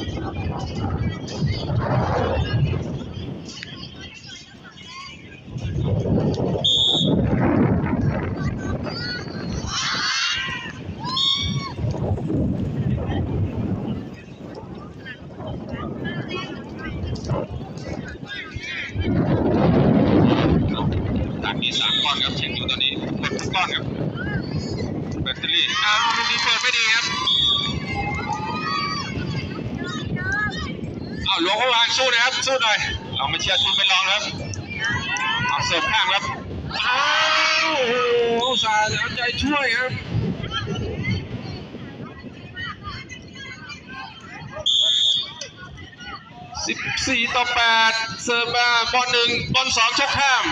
ตัดมีสามก้อนครับเช็คอยู่ตอนนี้หมดทุกก้อนครับแบตเตอรี่อ้าวลูกนี้เปิดไม่ดีครับ อาหลวงพระวางสู้นะครับ สู้หน่อยเรามาเชียร์ทีมไปลองครับเอาเสิร์ฟข้างครับอ้าวโอ้โหอุตสาเอาใจช่วยครับสิบสี่ต่อแปดเสิร์ฟมาบอลหนึ่งบอลสองชกข้าม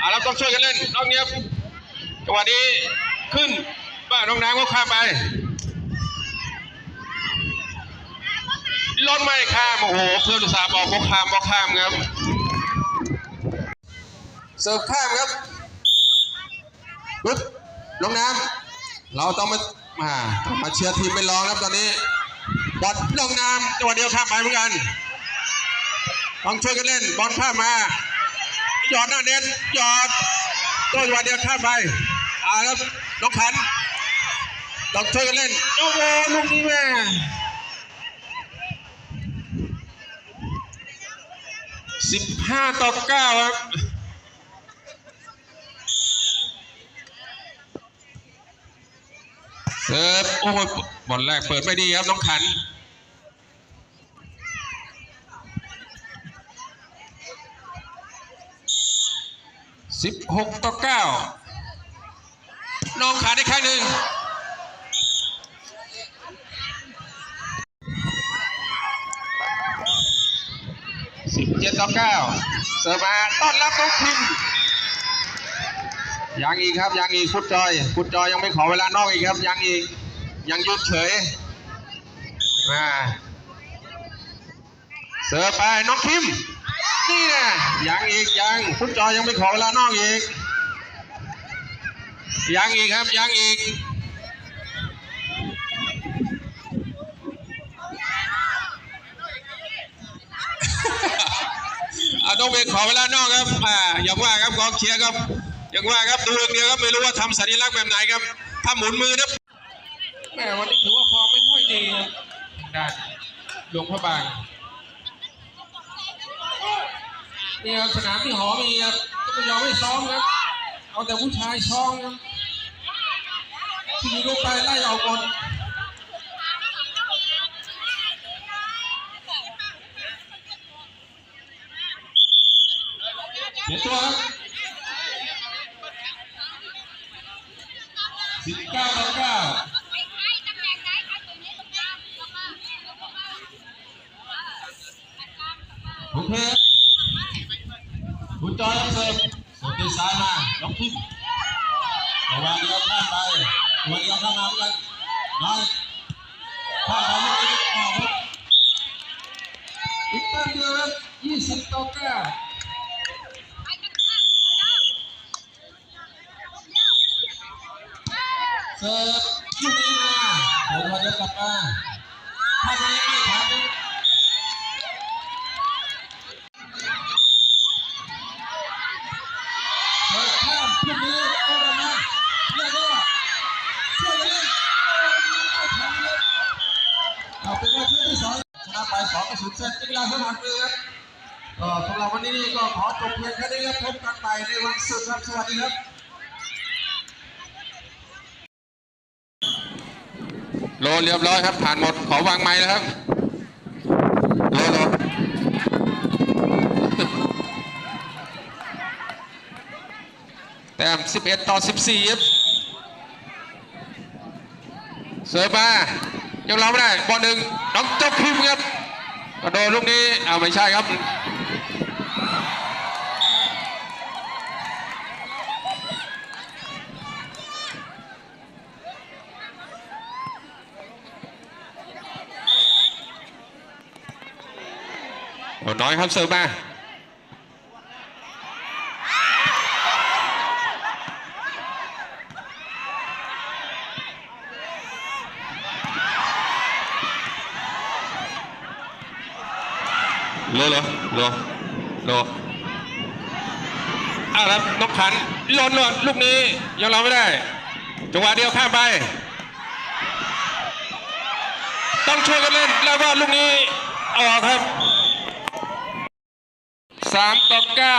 อ่าเราต้องช่วยกันเล่นนอกเนี้ยจังหวะนี้ขึ้นบ้าน้องน้ำก็ข้ามไป ล้นไม่ข้าม โอ้โห เพื่อนอุตสาบอกบอกข้ามบอกข้ามครับ เสิร์ฟข้ามครับปึ๊บน้องน้ำเราต้องมามามาเชียร์ทีมไปรองครับตอนนี้บอลน้องน้ำจังหวะเดียวข้ามไปเหมือนกันต้องช่วยกันเล่นบอลข้ามมาหยอดหน้าเน็ตหยอดตัวจังหวะเดียวข้ามไปอ่าแล้วน้องขันต้องช่วยกันเล่นโอ้โหลูกนี้แม่ สิบห้าต่อเก้าครับเสิร์ฟโอ้โหบอลแรกเปิดไม่ดีครับน้องขันสิบหกต่อเก้าน้องขาดอีกครั้งหนึ่ง สิบเจ็ดต่อเก้าเสิร์ฟมาต้อนรับน้องพิมยังอีกครับยังอีกฟุตจอยฟุตจอยยังไม่ขอเวลานอกอีกครับยังอีกยังยุดเฉยมาเสิร์ฟไปน้องคิมนี่นะยังอีกยังฟุตจอยยังไม่ขอเวลานอกอีกยังอีกครับยังอีก ต้องเป็นขอเวลานอกครับอ่าอย่างว่าครับกองเชียร์ครับอย่างว่าครับดูอย่างเดียวครับไม่รู้ว่าทำสัญลักษณ์แบบไหนครับถ้าหมุนมือนะแม่วันนี้ถือว่าฟอร์มไม่ค่อยดีครับด้านหลวงพระบางเนี่ครับสนามที่หอมีครับก็ไม่ยอมให้ซ้อมครับเอาแต่ผู้ชายซ้อมครับที่ยิงลูกไปไล่ออกหมดเสียตัวครับสิบเก้าต่อเก้า โอเคคุณจอยเสิร์ฟเสิร์ฟตีซ้ายมาล็อกทิ้งระวังเดียวข้ามไปตัวเดียวข้ามมาเหมือนกันน้อยข้ามไปไม่ได้ออกครับอีกแป๊บเดียวครับยี่สิบต่อเก้าเสิร์ฟลูกนี้มาเดี๋ยวเดียวกลับมาถ้าไม่ไม่ทัน เปิดข้ามพรุ่งนี้โอ้มาเรียกว่าช่วยกันเล่นเอาทำเลยเอาเป็นว่าช่วยที่สองชนะไปสองต่อศูนย์ เซตนักกีฬาสมัครเลยครับก็สำหรับวันนี้ก็ขอจบเพียงแค่นี้ครับพบกันใหม่ในวันศุกร์ครับสวัสดีครับโลเรียบร้อยครับ ผ่านหมดขอวางไม้นะครับโลโลแต้ม11 ต่อ 14ครับเสิร์ฟมายังร้องไม่ได้บอลหนึ่งน้องเจ้าพิมพ์ครับ โดดลูกนี้เอาไม่ใช่ครับโอ้น้อยครับเสิร์ฟมา โลโลโลโลเอาละนกขันหล่นหล่นลูกนี้ยังเราไม่ได้ จังหวะเดียวข้ามไป ต้องช่วยกันเล่นแล้วว่าลูกนี้ออกครับสามต่อเก้า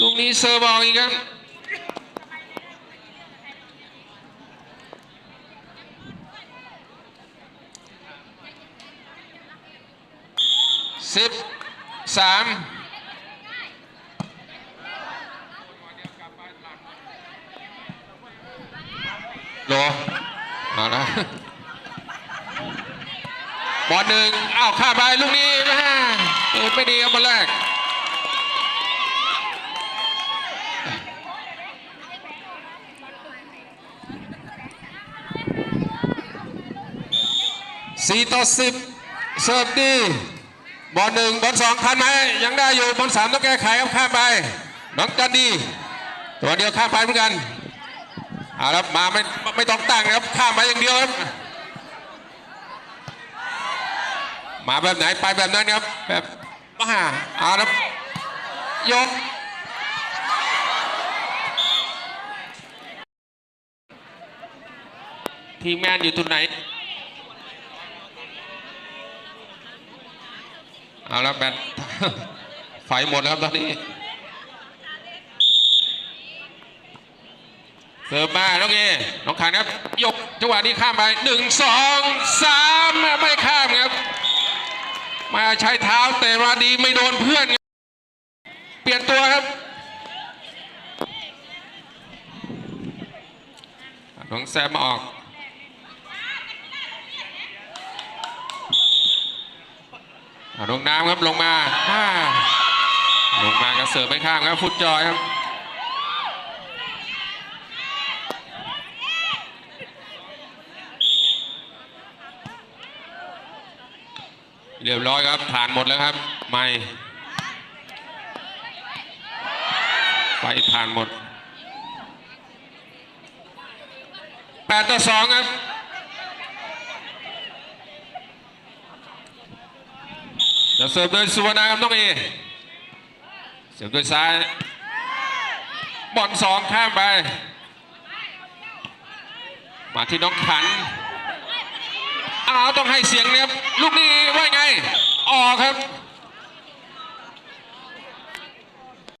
ลูกนี้เซอร์บอลอีกครับ สิบสามโลเอาละบอลหนึ่งอ้าวข้าไปลูกนี้แม่เปิดไม่ดีครับบอลแรกสี่ต่อสิบเสิร์ฟดี บอลหนึ่งบอลสองทันไหมยังได้อยู่บอลสามต้องแก้ไขครับข้ามไปน้องจันดีตัวเดียวข้ามไปเหมือนกันเอาละมาไม่ไม่ต้องตั้งนะครับข้ามไปอย่างเดียวครับมาแบบไหนไปแบบนั้นครับแบบมาเอาละยกทีมงานอยู่ตรงไหน เอาละแบตไฟหมดแล้วครับตอนนี้ เสิร์ฟมาน้องเอน้องขันครับ ยกจังหวะนี้ข้ามไปหนึ่งสองสามไม่ข้ามครับ มาใช้เท้าเตะมาดีไม่โดนเพื่อน เปลี่ยนตัวครับน้องแซมออก อ่า ลงน้ำครับลงมาลงมากระเสิร์ฟไปข้างครับฟุตจอยครับเรียบร้อยครับผ่านหมดแล้วครับไม่ไฟผ่านหมดแปดต่อสองครับ จะ เสิร์ฟโดยสุวรรณครับน้องเอเสิร์ฟโดยซ้ายบอลสองข้ามไป มาที่น้องขันอ้าวต้องให้เสียงนะครับลูกนี้ว่าไงออกครับ